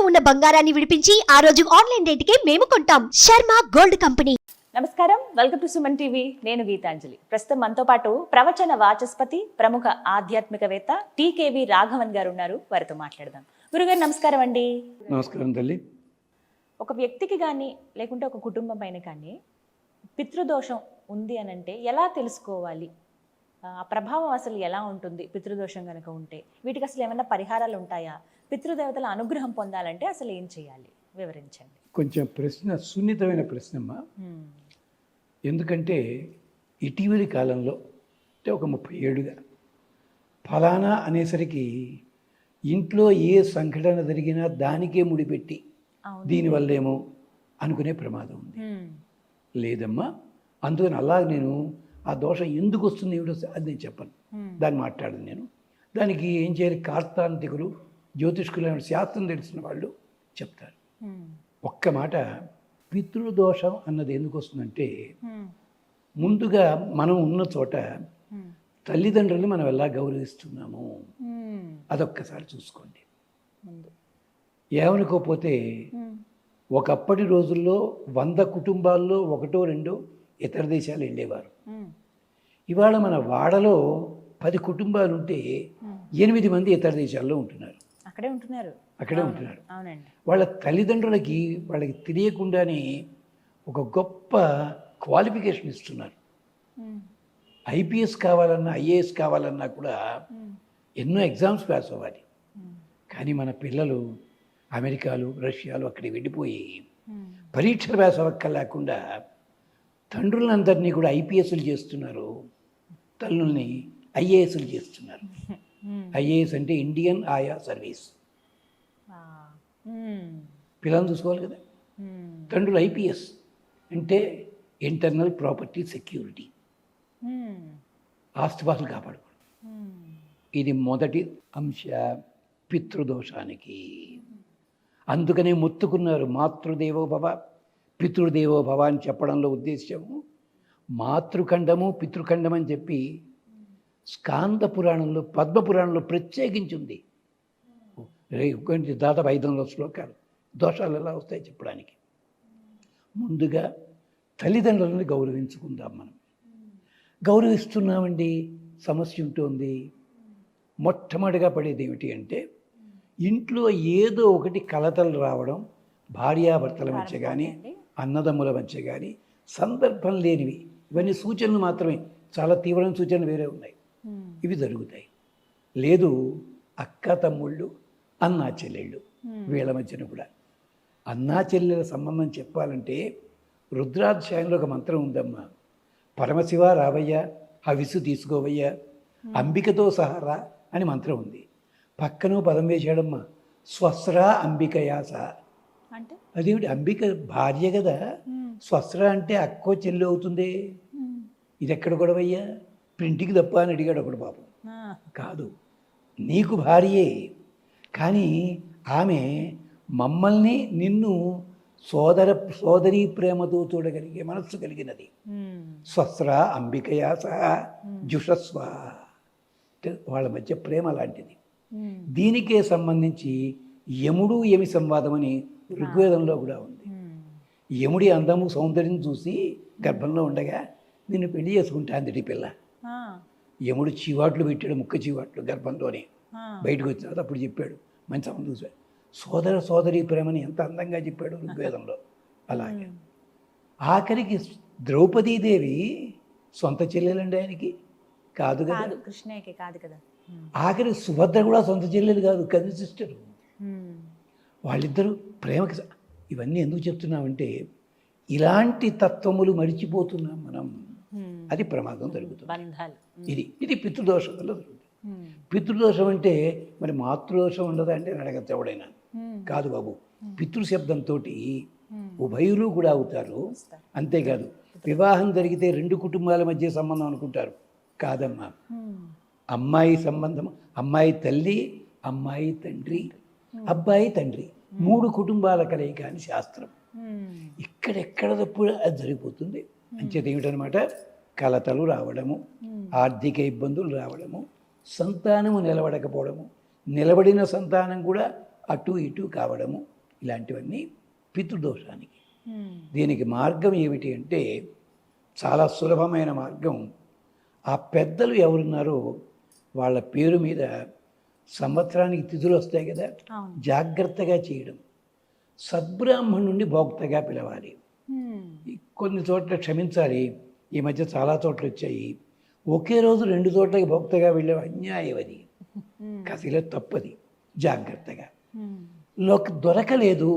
ఇంట్లో ఉన్న బంగారాన్ని విడిపించి ఆ రోజు ఆన్లైన్ రేటుకే మేము కొంటాం. Sharma gold company. నమస్కారం. Welcome to Suman TV. నేను గీతాంజలి. ప్రస్తుతం మనతో పాటు ప్రవచన వాచస్పతి ప్రముఖ ఆధ్యాత్మికవేత్త టీకేవి రాఘవన్ గారు ఉన్నారు. వారితో మాట్లాడదాం. గురుగారు నమస్కారం అండి. నమస్కారం తల్లి. ఒక వ్యక్తికి కానీ లేకుంటే ఒక కుటుంబం పైన కానీ పితృదోషం ఉంది అని అంటే ఎలా తెలుసుకోవాలి? ఆ ప్రభావం అసలు ఎలా ఉంటుంది? పితృదోషం కనుక ఉంటే వీటికి అసలు ఏమైనా పరిహారాలు ఉంటాయా? పితృదేవతల అనుగ్రహం పొందాలంటే అసలు ఏం చేయాలి? వివరించండి. కొంచెం ప్రశ్న సున్నితమైన ప్రశ్నమ్మా. హ్మ్. ఎందుకంటే ఇటీవలి కాలంలో అంటే ఒక ముప్పై ఏడుగా ఫలానా అనేసరికి ఇంట్లో ఏ సంఘటన జరిగినా దానికే ముడిపెట్టి అవును. దీనివల్లేమో అనుకునే ప్రమాదం ఉంది. లేదమ్మా అందుకని అలా నేను ఆ దోషం ఎందుకు వస్తుంది ఏమిటో అది నేను చెప్పను. దాన్ని మాట్లాడను నేను. దానికి ఏం చేయాలి? కార్తాంతికులు జ్యోతిష్కులు శాస్త్రం తెలిసిన వాళ్ళు చెప్తారు. ఒక్క మాట పితృదోషం అన్నది ఎందుకు వస్తుందంటే. ముందుగా మనం ఉన్న చోట హ్మ్. తల్లిదండ్రుల్ని మనం ఎలా గౌరవిస్తున్నాము. అదొక్కసారి చూసుకోండి ఏమనుకోపోతే. ఒకప్పటి రోజుల్లో వంద కుటుంబాల్లో ఒకటో రెండో ఇతర దేశాలు వెళ్ళేవారు. ఇవాళ మన వాడలో పది కుటుంబాలు ఉంటే. ఎనిమిది మంది ఇతర దేశాల్లో ఉంటున్నారు అక్కడే ఉంటున్నారు అక్కడే. ఉంటున్నారు అవునండి వాళ్ళ తల్లిదండ్రులకి వాళ్ళకి తెలియకుండానే ఒక గొప్ప క్వాలిఫికేషన్ ఇస్తున్నారు. ఐపీఎస్ కావాలన్నా ఐఏఎస్ కావాలన్నా కూడా. ఎన్నో ఎగ్జామ్స్ పాస్ అవ్వాలి. కానీ మన పిల్లలు అమెరికాలు రష్యాలు అక్కడికి వెళ్ళిపోయి. పరీక్షలు పాస్ అవ్వక్క లేకుండా తండ్రులందరినీ కూడా ఐపీఎస్లు చేస్తున్నారు తల్లుల్ని ఐఏఎస్లు చేస్తున్నారు. ఐఏఎస్ అంటే ఇండియన్ ఆయా సర్వీస్. హ్మ్. పిల్లల్ని చూసుకోవాలి కదా. తండ్రులు ఐపీఎస్ అంటే ఇంటర్నల్ ప్రాపర్టీ సెక్యూరిటీ హ్మ్. ఆస్తిపాస్తులు కాపాడుకోవడం. ఇది మొదటి అంశ పితృదోషానికి అందుకనే మొత్తుకున్నారు మాతృదేవో భవ పితృదేవో భవ అని చెప్పడంలో ఉద్దేశము మాతృఖండము పితృఖండం అని చెప్పి స్కాంద పురాణంలో పద్మ పురాణంలో ప్రత్యేకించి ఉంది దాదాపు ఐదు వందల శ్లోకాలు. దోషాలు ఎలా వస్తాయి చెప్పడానికి? ముందుగా తల్లిదండ్రులను గౌరవించుకుందాం మనం. గౌరవిస్తున్నామండి సమస్య ఉంటుంది. మొట్టమొదటిగా పడేది ఏమిటి అంటే ఇంట్లో ఏదో ఒకటి కలతలు రావడం భార్యాభర్తల మధ్య కానీ. అన్నదమ్ముల మధ్య కానీ సందర్భం లేనివి. ఇవన్నీ సూచనలు మాత్రమే. చాలా తీవ్రమైన సూచనలు వేరే ఉన్నాయి. ఇవి జరుగుతాయి. లేదు అక్క తమ్ముళ్ళు అన్నా చెల్లెళ్ళు. వీళ్ళ మధ్యన కూడా. అన్నా చెల్లెల సంబంధం చెప్పాలంటే రుద్రాధ్యాయంలో ఒక మంత్రం ఉందమ్మా. పరమశివ రావయ్య హవిస్సు తీసుకోవయ్యా అంబికతో సహా రా అని మంత్రం ఉంది. పక్కన పదం వేసాడమ్మా స్వస్రా అంబికయాస అంటే? అదేమిటి? అంబిక భార్య కదా. స్వస్ర అంటే అక్కో చెల్లి అవుతుంది. ఇది ఎక్కడ గొడవయ్యా? ప్రింటింగ్ తప్ప అని అడిగాడు ఒకడు పాపం. కాదు నీకు భార్యే కానీ ఆమె మమ్మల్ని నిన్ను సోదర సోదరీ ప్రేమతో చూడగలిగే మనస్సు కలిగినది. స్వస్ర అంబికయా సహా జుషస్వ వాళ్ళ మధ్య ప్రేమ లాంటిది. దీనికే సంబంధించి యముడు యమి సంవాదం అని ఋగ్వేదంలో కూడా ఉంది. యముడి అందము సౌందర్యం చూసి గర్భంలో ఉండగా నిన్ను పెళ్ళి చేసుకుంటా అందటి పిల్ల. యముడు చీవాట్లు పెట్టాడు ముక్క చీవాట్లు గర్భంలోనే ఆ. బయటకు వచ్చిన తర్వాత అప్పుడు చెప్పాడు మంచి సంబంధం చూశాడు. సోదర సోదరి ప్రేమని ఎంత అందంగా చెప్పాడు ఋగ్వేదంలో. అలాగే. ఆఖరికి ద్రౌపదీదేవి సొంత చెల్లెలండి ఆయనకి. కాదు కదా? కృష్ణయ్యకి కాదు కదా. ఆఖరి సుభద్ర కూడా సొంత చెల్లెలు కాదు కజిన్ సిస్టర్. వాళ్ళిద్దరూ ప్రేమకి ఇవన్నీ ఎందుకు చెప్తున్నామంటే ఇలాంటి తత్వములు మరిచిపోతున్నాం మనం. అది ప్రమాదం జరుగుతుంది. ఇది ఇది పితృదోషం వల్ల జరుగుతుంది. పితృదోషం అంటే మరి మాతృదోషం ఉండదా అంటే అడగచ్చు ఎవడైనా. కాదు బాబు పితృశబ్దంతో. ఉభయులు కూడా అవుతారు. అంతేకాదు వివాహం జరిగితే రెండు కుటుంబాల మధ్య సంబంధం అనుకుంటారు. కాదమ్మా. అమ్మాయి సంబంధం అమ్మాయి తల్లి అమ్మాయి తండ్రి అబ్బాయి తండ్రి మూడు కుటుంబాల కలయిక అని శాస్త్రం. ఇక్కడెక్కడ తప్పుడు అది జరిగిపోతుంది. అంచేత ఏమిటనమాట? కలతలు రావడము. ఆర్థిక ఇబ్బందులు రావడము సంతానము నిలబడకపోవడము నిలబడిన సంతానం కూడా అటు ఇటు కావడము ఇలాంటివన్నీ పితృదోషానికి. దీనికి మార్గం ఏమిటి అంటే చాలా సులభమైన మార్గం ఆ పెద్దలు ఎవరున్నారో వాళ్ళ పేరు మీద సంవత్సరానికి తిథులు వస్తాయి కదా జాగ్రత్తగా చేయడం. సద్బ్రాహ్మణుడిని భోక్తగా పిలవాలి. కొన్ని చోట్ల క్షమించాలి ఈ మధ్య చాలా చోట్ల వచ్చాయి ఒకే రోజు రెండు చోట్లకి భోక్తగా వెళ్ళే అన్యాయం అది. కసిలో తప్పది జాగ్రత్తగా. లోకి దొరకలేదు.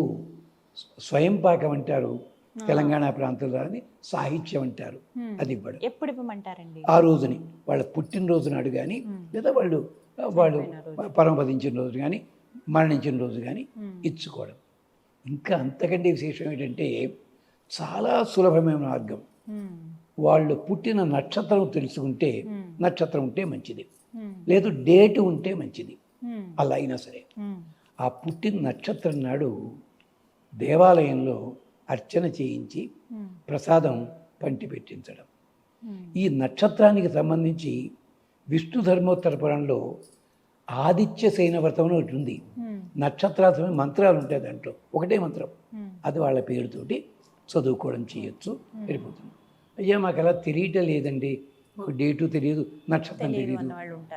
స్వయం పాకం అంటారు. తెలంగాణ ప్రాంతంలో అని సాహిత్యం అంటారు. అది ఇవ్వడం. ఎప్పుడు ఇవ్వమంటారండి? ఆ రోజుని వాళ్ళ పుట్టినరోజు నాడు కానీ లేదా వాళ్ళు వాళ్ళు పరమపదించిన రోజు కానీ మరణించిన రోజు కానీ ఇచ్చుకోవడం. ఇంకా అంతకంటే విశేషం ఏంటంటే చాలా సులభమైన మార్గం. వాళ్ళు పుట్టిన నక్షత్రం తెలుసుకుంటే. నక్షత్రం ఉంటే మంచిది. లేదు డేటు ఉంటే మంచిది. అలా అయినా సరే. ఆ పుట్టిన నక్షత్రం నాడు దేవాలయంలో అర్చన చేయించి ప్రసాదం పంటి పెట్టించడం. ఈ నక్షత్రానికి సంబంధించి విష్ణు ధర్మోత్తర పురాణంలో ఆదిత్య శయన వ్రతం ఒకటి ఉంది. ఉమ్, నక్షత్రాలు మంత్రాలు ఉంటాయి దాంట్లో. ఒకటే మంత్రం. అది వాళ్ళ పేరుతోటి చదువుకోవడం చేయొచ్చు. వెళ్ళిపోతుంది. అయ్యా మాకు అలా తెలియటం లేదండి. మాకు డేటు తెలియదు నక్షత్రం తెలియదు.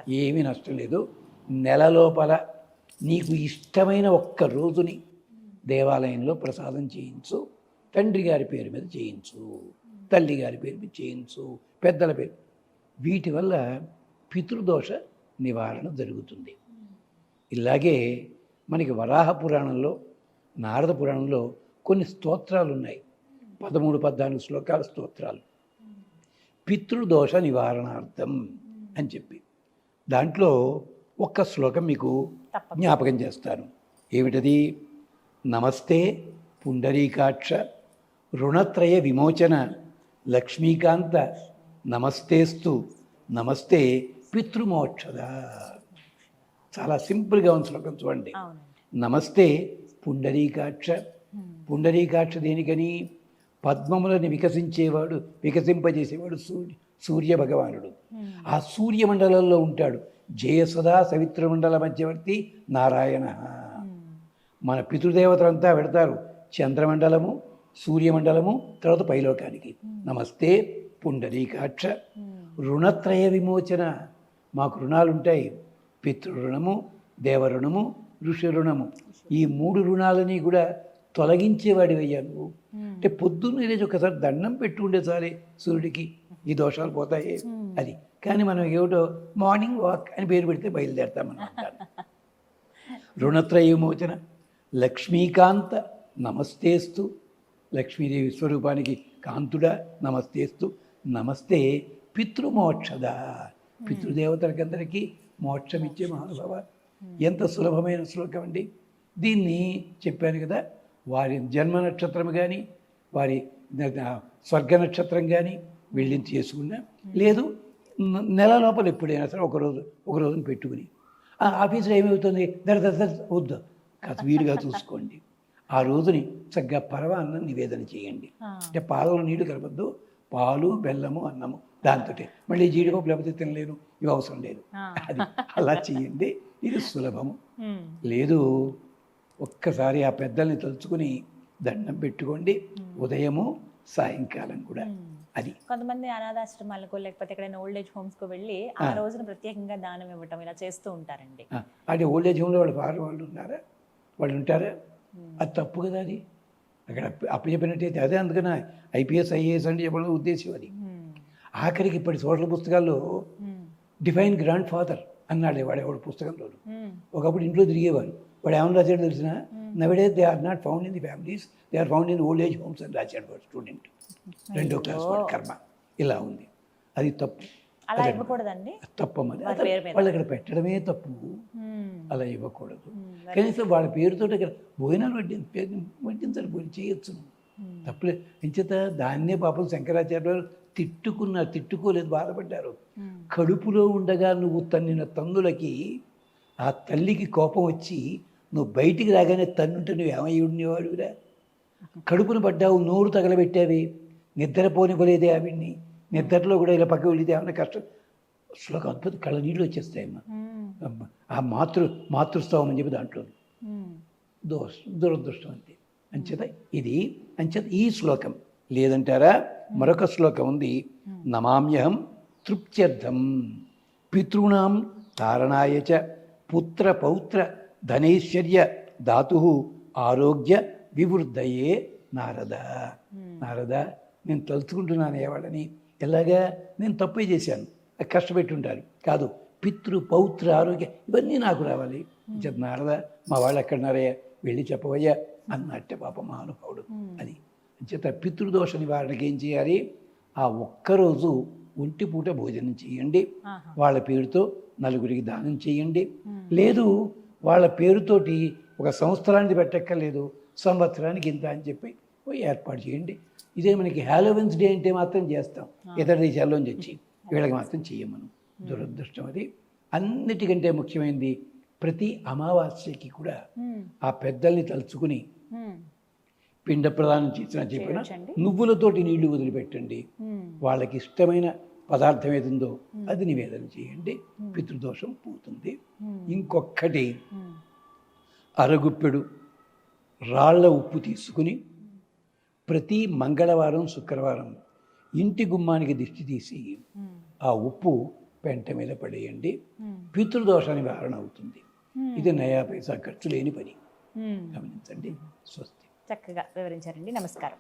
ఏమీ నష్టం లేదు. నెల లోపల నీకు ఇష్టమైన ఒక్క రోజుని దేవాలయంలో ప్రసాదం చేయించు తండ్రి గారి పేరు మీద చేయించు తల్లి గారి పేరు మీద చేయించు పెద్దల పేరు. వీటి వల్ల పితృదోష నివారణ జరుగుతుంది. ఇలాగే మనకి వరాహ పురాణంలో నారద పురాణంలో కొన్ని స్తోత్రాలు ఉన్నాయి పదమూడు పద్నాలుగు శ్లోకాల స్తోత్రాలు. పితృదోష నివారణార్థం అని చెప్పి. దాంట్లో ఒక్క శ్లోకం మీకు. జ్ఞాపకం చేస్తాను. ఏమిటది? నమస్తే పుండరీకాక్ష రుణత్రయ విమోచన లక్ష్మీకాంత నమస్తేస్తు నమస్తే పితృమోక్షద. చాలా సింపుల్గా ఉంది శ్లోకం చూడండి. నమస్తే పుండరీకాక్ష. పుండరీకాక్ష దేనికని? పద్మములను వికసించేవాడు వికసింపజేసేవాడు సూర్య సూర్య భగవానుడు ఉమ్, ఆ సూర్యమండలంలో ఉంటాడు. జయసదా సవిత్రమండల మధ్యవర్తి నారాయణ. ఉమ్, మన పితృదేవతలంతా పెడతారు చంద్రమండలము సూర్యమండలము తర్వాత పైలోకానికి. నమస్తే పుండరీకాక్ష. రుణత్రయ విమోచన. మాకు రుణాలు ఉంటాయి పితృ రుణము దేవరుణము ఋషి రుణము. ఈ మూడు రుణాలని కూడా తొలగించేవాడివయ్యా నువ్వు అంటే పొద్దున్న లేచి ఒకసారి దండం పెట్టి ఉండే చాలే సూర్యుడికి ఈ దోషాలు పోతాయి అది. కానీ మనం ఏమిటో మార్నింగ్ వాక్ అని పేరు పెడితే బయలుదేరతాం మనం అంటారు. రుణత్రయ విమోచన లక్ష్మీకాంత నమస్తేస్తు. లక్ష్మీదేవి స్వరూపానికి కాంతుడా నమస్తేస్తు. నమస్తే పితృమోక్షద. పితృదేవతలకందరికీ మోక్షం. ఇచ్చే మహానుభావ ఎంత సులభమైన శ్లోకం అండి దీన్ని చెప్పాను కదా వారి జన్మ నక్షత్రం కానీ వారి స్వర్గ నక్షత్రం కానీ వెళ్ళి చేసుకున్నా లేదు నెల లోపల ఎప్పుడైనా సరే ఒక రోజు ఒక రోజున పెట్టుకుని. ఆ ఆఫీసులో ఏమవుతుంది? దర దర దర వద్దు. కాస్త వీలుగా చూసుకోండి. ఆ రోజుని చక్కగా పరవాన్నం నివేదన చేయండి. అంటే పాలలో నీళ్ళు కలపద్దు. పాలు బెల్లము అన్నము దాంతో మళ్ళీ జీడిపప్పు లేకపోతే తినలేను. ఇవి అవసరం లేదు. అది అలా చేయండి. ఇది సులభము. లేదు ఒక్కసారి ఆ పెద్దల్ని తలుచుకుని దండం పెట్టుకోండి. ఉదయము సాయంకాలం కూడా. అది. కొంతమంది అనాథాశ్రమాలకు లేకపోతే ఎక్కడైనా ఓల్డ్ ఏజ్ హోమ్స్కు వెళ్ళి ఆ రోజున ప్రత్యేకంగా దానం ఇవ్వటం ఇలా చేస్తూ ఉంటారండి. అంటే ఓల్డ్ ఏజ్ హోమ్లో వాళ్ళు ఫారెన్ వాళ్ళు ఉన్నారా? వాళ్ళు ఉంటారా? అది తప్పు కదా అది. అక్కడ అప్ప- అప్పచెప్పినట్టయితే అదే అందుకని ఐపీఎస్ ఐఏఎస్ అంటే చెప్పడం ఉద్దేశం అది. ఆఖరికి ఇప్పటి సోషల్ పుస్తకాల్లో డిఫైన్ గ్రాండ్ ఫాదర్ అన్నాడు వాడు ఎవడు పుస్తకంలో ఒకప్పుడు ఇంట్లో తిరిగేవారు. వాడు ఏమని రాశాడు తెలిసిన? Nowadays they are not found in the families they are found in old age homes అని రాశాడు వాడు స్టూడెంట్. రెండో క్లాస్ వాడు కర్మ. ఇలా ఉంది. అది తప్పు. అలా ఇవ్వకూడదండి? తప్పమ్మది వారి పేరు మీద. వాళ్ళు అక్కడ పెట్టడమే తప్పు. అలా ఇవ్వకూడదు. కనీసం వాళ్ళ పేరుతో అక్కడ భోజనాలు వడ్డి వడ్డించాలి భోజనం చేయొచ్చు. తప్పులే. ఎంచేత దాన్నే పాపం శంకరాచార్య తిట్టుకున్నారు తిట్టుకోలేదు బాధపడ్డారు. కడుపులో ఉండగా నువ్వు తన్నిన తన్నులకి ఆ తల్లికి కోపం వచ్చి నువ్వు బయటికి రాగానే తన్నుంటే నువ్వు ఏమై ఉండేవాడురా కడుపును పడ్డావు నోరు తగలబెట్టావి నిద్రపోనివ్వలేదే ఆవిడ్ని. నిద్రలో కూడా ఇలా పక్క వెళితే ఏమైనా కష్టం? అసలు ఒక అద్భుత కళ్ళ నీళ్ళు వచ్చేస్తాయమ్మా. ఆ మాతృ మాతృస్తవం అని చెప్పి దాంట్లో దోష దురదృష్టం అంతే. అంచేత ఇది అంచేత ఈ శ్లోకం. లేదంటారా? మరొక శ్లోకం ఉంది. నమామ్యహం తృప్త్యర్థం పితॄణాం తారణాయ చ పుత్ర పౌత్ర ధనైశ్వర్య ధాతు ఆరోగ్య వివృద్ధయే నారద. నారద నేను తలుచుకుంటున్నాను వాళ్ళని. ఎలాగా? నేను తప్పే చేశాను. కష్టపెట్టుంటారు. కాదు పితృ పౌత్ర ఆరోగ్య ఇవన్నీ నాకు రావాలి. చెప్ప నారద మా వాళ్ళు ఎక్కడున్నారయ్యా? వెళ్ళి చెప్పవయ్యా అన్నట్టే పాప మహానుభావుడు అది చేత పితృదోష నివారణకి ఏం చేయాలి? ఆ ఒక్కరోజు ఒంటిపూట భోజనం చేయండి. వాళ్ళ పేరుతో నలుగురికి దానం చేయండి. లేదు వాళ్ళ పేరుతోటి ఒక సంవత్సరానికి పెట్టక్కర్లేదు సంవత్సరానికి ఇంత అని చెప్పి ఏర్పాటు చేయండి ఇదే మనకి హాలోవిన్స్ డే అంటే మాత్రం చేస్తాం ఇతర దేశాల్లోంచి వచ్చి వీళ్ళకి మాత్రం చెయ్యమను దురదృష్టం అది అన్నిటికంటే ముఖ్యమైనది ప్రతి అమావాస్యకి కూడా. ఆ పెద్దల్ని తలుచుకుని. పిండ ప్రదానం చేసిన చెప్పిన. నువ్వులతోటి నీళ్ళు వదిలిపెట్టండి. వాళ్ళకి ఇష్టమైన పదార్థం ఏదుందో అది నివేదన చేయండి. పితృదోషం పోతుంది. ఇంకొక్కటి. అరగుప్పెడు రాళ్ళ ఉప్పు తీసుకుని ప్రతి మంగళవారం శుక్రవారం ఇంటి గుమ్మానికి దిష్టి తీసి. ఆ ఉప్పు పెంట మీద పడేయండి. పితృదోష నివారణ అవుతుంది. ఇది నయా పైసా ఖర్చు లేని పని. గమనించండి. స్వస్తి. చక్కగా వివరించారండి. నమస్కారం.